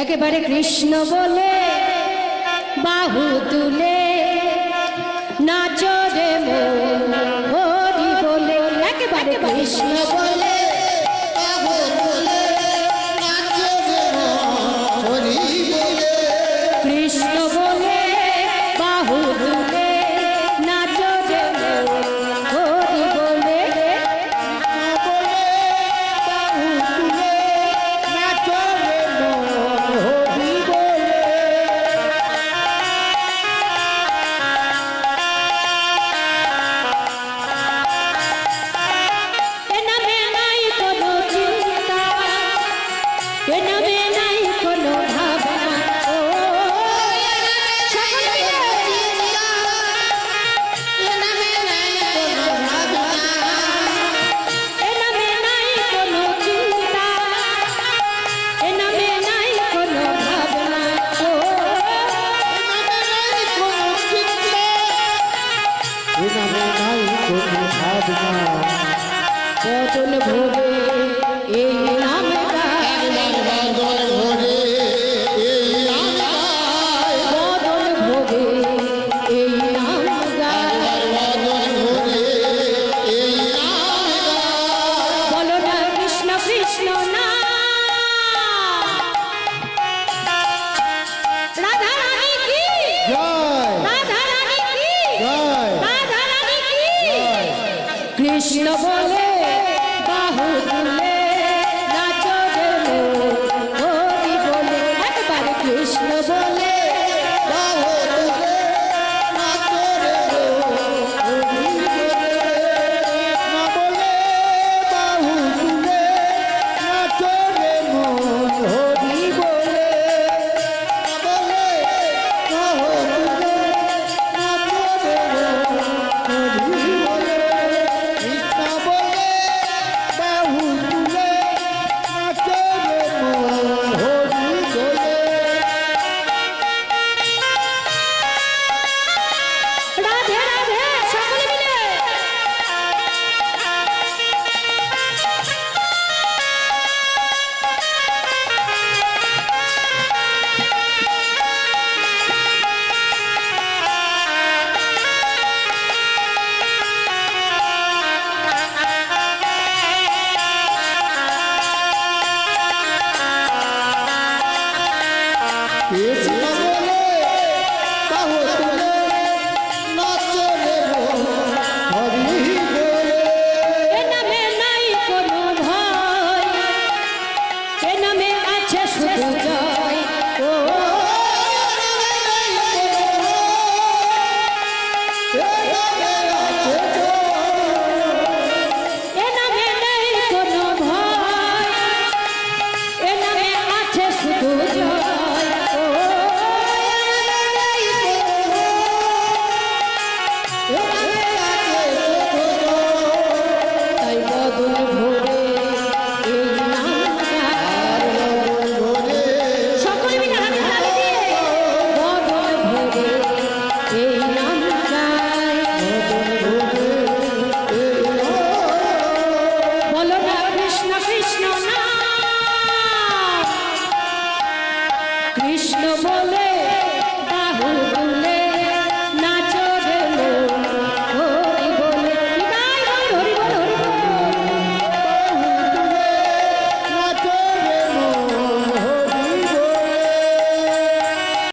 একেবারে কৃষ্ণ বলে বাহু তুলে নাচো। ভাবনা কতল ভোগে এই না কৃষ্ণ বলে বাহু তুলে নাচ বলে। একবার কৃষ্ণ বলে Vamos,